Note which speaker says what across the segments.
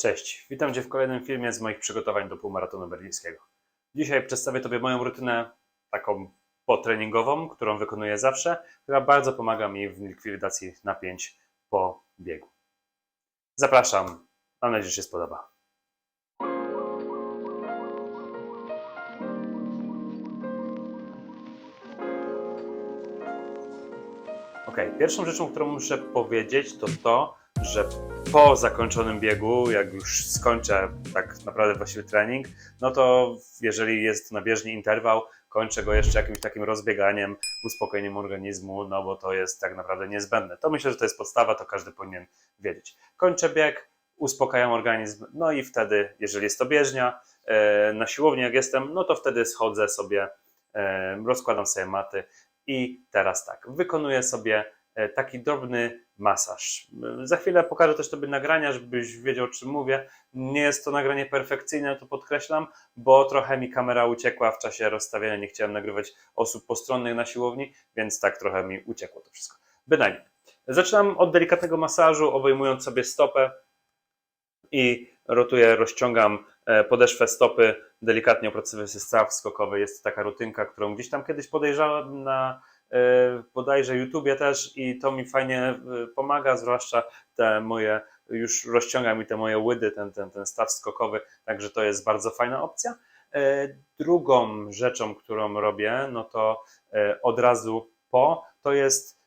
Speaker 1: Cześć, witam Cię w kolejnym filmie z moich przygotowań do półmaratonu berlińskiego. Dzisiaj przedstawię Tobie moją rutynę taką potreningową, którą wykonuję zawsze, która bardzo pomaga mi w likwidacji napięć po biegu. Zapraszam, mam nadzieję, że się spodoba. Ok, pierwszą rzeczą, którą muszę powiedzieć, to to, że po zakończonym biegu, jak już skończę tak naprawdę właściwy trening, no to jeżeli jest na bieżni interwał, kończę go jeszcze jakimś takim rozbieganiem, uspokojeniem organizmu, no bo to jest tak naprawdę niezbędne. To myślę, że to jest podstawa, to każdy powinien wiedzieć. Kończę bieg, uspokajam organizm, no i wtedy, jeżeli jest to bieżnia, e, na siłowni jak jestem, no to wtedy schodzę sobie, e, rozkładam sobie maty i teraz tak, wykonuję sobie e, taki drobny masaż. Za chwilę pokażę też Tobie nagrania, żebyś wiedział o czym mówię. Nie jest to nagranie perfekcyjne, to podkreślam, bo trochę mi kamera uciekła w czasie rozstawiania, nie chciałem nagrywać osób postronnych na siłowni, więc tak trochę mi uciekło to wszystko. Bynajmniej. Zaczynam od delikatnego masażu, obejmując sobie stopę i rotuję, rozciągam e, podeszwę stopy, delikatnie opracowuję sobie staw skokowy. Jest to taka rutynka, którą gdzieś tam kiedyś podejrzałem na bodajże YouTubie też i to mi fajnie e, pomaga, zwłaszcza te moje, już rozciągam mi te moje łydy, ten, ten, ten staw skokowy, także to jest bardzo fajna opcja. Drugą rzeczą, którą robię, no to od razu po, to jest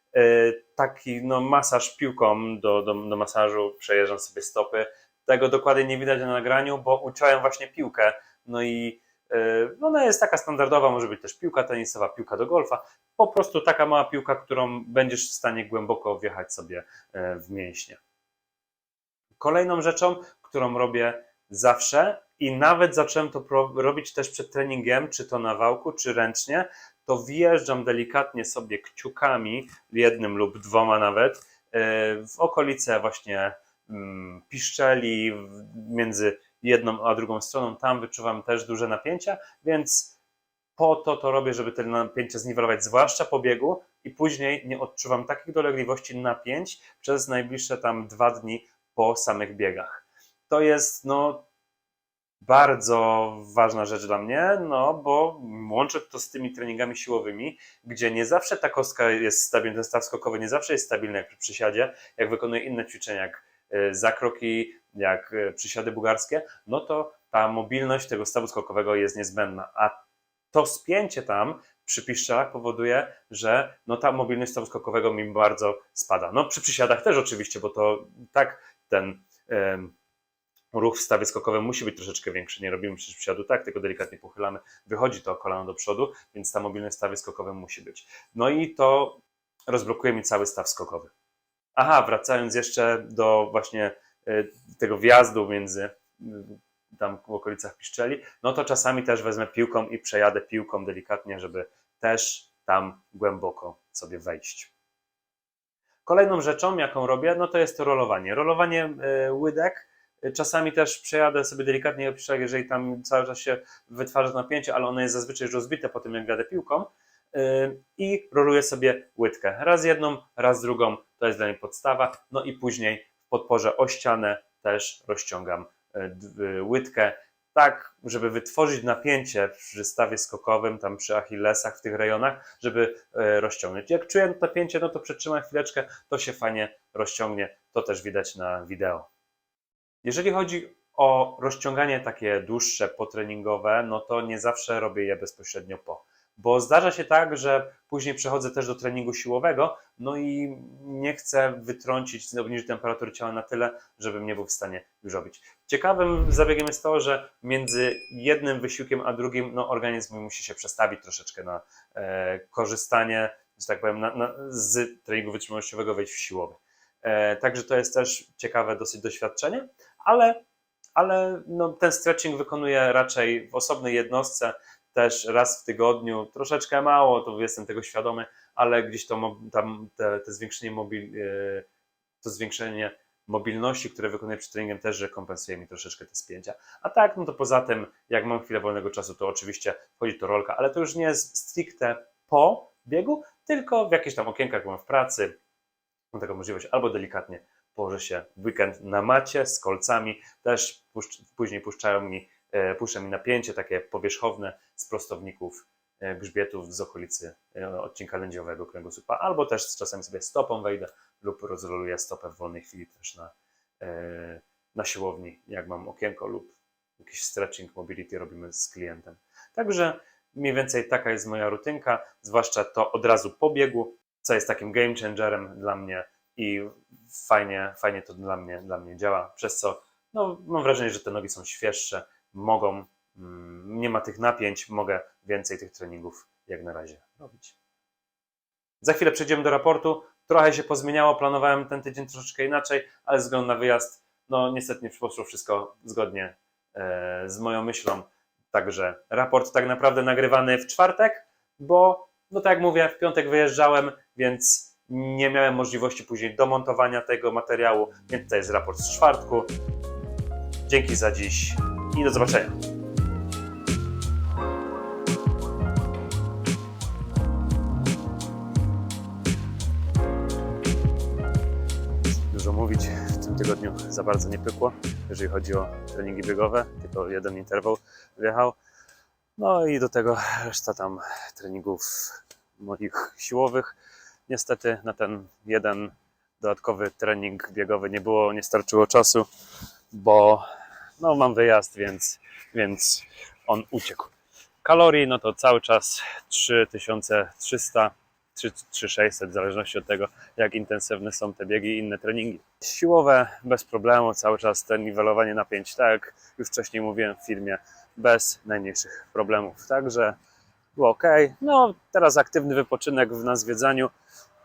Speaker 1: taki no, masaż piłką do, do, do masażu, przejeżdżam sobie stopy, tego dokładnie nie widać na nagraniu, bo uciąłem właśnie piłkę. No i ona jest taka standardowa, może być też piłka tenisowa, piłka do golfa. Po prostu taka mała piłka, którą będziesz w stanie głęboko wjechać sobie yy, w mięśnie. Kolejną rzeczą, którą robię zawsze i nawet zacząłem to robić też przed treningiem, czy to na wałku, czy ręcznie, to wjeżdżam delikatnie sobie kciukami, jednym lub dwoma nawet, yy, w okolice właśnie Mm, piszczeli między jedną a drugą stroną. Tam wyczuwam też duże napięcia, więc po to to robię, żeby te napięcia zniwelować, zwłaszcza po biegu i później nie odczuwam takich dolegliwości napięć przez najbliższe tam dwa dni po samych biegach. To jest no bardzo ważna rzecz dla mnie, no bo łączę to z tymi treningami siłowymi, gdzie nie zawsze ta kostka jest stabilna, ten staw skokowy nie zawsze jest stabilny jak przy przysiadzie, jak wykonuję inne ćwiczenia, jak E, zakroki, jak e, przysiady bułgarskie, no to ta mobilność tego stawu skokowego jest niezbędna. A to spięcie tam przy piszczelach powoduje, że no ta mobilność stawu skokowego mi bardzo spada. No przy przysiadach też oczywiście, bo to tak ten ruch w stawie skokowym musi być troszeczkę większy. Nie robimy przysiadu tak, tylko delikatnie pochylamy, wychodzi to kolano do przodu, więc ta mobilność w stawie skokowym musi być. No i to rozblokuje mi cały staw skokowy. Aha, wracając jeszcze do właśnie tego wjazdu między tam w okolicach Piszczeli, no to czasami też wezmę piłką i przejadę piłką delikatnie, żeby też tam głęboko sobie wejść. Kolejną rzeczą, jaką robię, no to jest to rolowanie. Rolowanie e, łydek. Czasami też przejadę sobie delikatnie, jeżeli tam cały czas się wytwarza napięcie, ale ono jest zazwyczaj rozbite po tym, jak jadę piłką i roluję sobie łydkę. Raz jedną, raz drugą, to jest dla mnie podstawa. No i później podporze o ścianę też rozciągam e, y, łydkę, tak, żeby wytworzyć napięcie przy stawie skokowym, tam przy achillesach, w tych rejonach, żeby e, rozciągnąć. Jak czuję napięcie, no to przetrzymam chwileczkę, to się fajnie rozciągnie. To też widać na wideo. Jeżeli chodzi o rozciąganie takie dłuższe, potreningowe, no to nie zawsze robię je bezpośrednio po bo zdarza się tak, że później przechodzę też do treningu siłowego, no i nie chcę wytrącić, obniżyć temperatury ciała na tyle, żebym nie był w stanie już robić. Ciekawym zabiegiem jest to, że między jednym wysiłkiem a drugim, no organizm musi się przestawić troszeczkę na e, korzystanie, że tak powiem, na, na, z treningu wytrzymałościowego wejść w siłowy. E, także to jest też ciekawe dosyć doświadczenie, ale ale no, ten stretching wykonuję raczej w osobnej jednostce, też raz w tygodniu, troszeczkę mało, to jestem tego świadomy, ale gdzieś to tam te, te zwiększenie mobil, e, to zwiększenie mobilności, które wykonuję przed treningiem też, że kompensuje mi troszeczkę te spięcia. A tak, no to poza tym, jak mam chwilę wolnego czasu, to oczywiście wchodzi to rolka, ale to już nie jest stricte po biegu, tylko w jakichś tam okienkach, mam w pracy, mam taką możliwość albo delikatnie położę się w weekend na macie z kolcami. Też później puszczają mi, puszcza mi napięcie takie powierzchowne z prostowników e, grzbietów z okolicy e, odcinka lędziowego kręgosłupa, albo też czasem sobie stopą wejdę lub rozroluję stopę w wolnej chwili też na, e, na siłowni, jak mam okienko lub jakiś stretching mobility robimy z klientem. Także mniej więcej taka jest moja rutynka, zwłaszcza to od razu po biegu, co jest takim game changerem dla mnie i fajnie, fajnie to dla mnie, dla mnie działa, przez co no, mam wrażenie, że te nogi są świeższe, mogą, mm, nie ma tych napięć, mogę więcej tych treningów jak na razie robić. Za chwilę przejdziemy do raportu. Trochę się pozmieniało, planowałem ten tydzień troszeczkę inaczej, ale ze względu na wyjazd, no niestety nie poszło wszystko zgodnie e, z moją myślą. Także raport tak naprawdę nagrywany w czwartek, bo no tak jak mówię, w piątek wyjeżdżałem, więc nie miałem możliwości później domontowania tego materiału, więc to jest raport z czwartku. Dzięki za dziś i do zobaczenia. Dużo mówić, w tym tygodniu za bardzo nie pykło, jeżeli chodzi o treningi biegowe, tylko jeden interwał wjechał. No i do tego reszta tam treningów moich siłowych. Niestety na ten jeden dodatkowy trening biegowy nie było, nie starczyło czasu, bo no, mam wyjazd, więc, więc on uciekł. Kalorii, no to cały czas 3300, 3600, w zależności od tego, jak intensywne są te biegi i inne treningi. Siłowe bez problemu, cały czas ten niwelowanie napięć, tak jak już wcześniej mówiłem w filmie, bez najmniejszych problemów. Także było ok. No, teraz aktywny wypoczynek w nazwiedzaniu.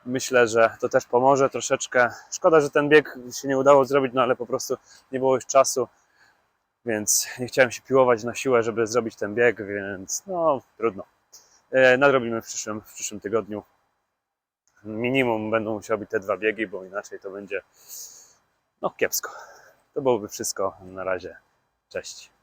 Speaker 1: Myślę, że to też pomoże troszeczkę. Szkoda, że ten bieg się nie udało zrobić, no ale po prostu nie było już czasu, więc nie chciałem się piłować na siłę, żeby zrobić ten bieg, więc no trudno. E, Nadrobimy w przyszłym, w przyszłym tygodniu. Minimum będą musiały być te dwa biegi, bo inaczej to będzie no kiepsko. To byłoby wszystko na razie. Cześć.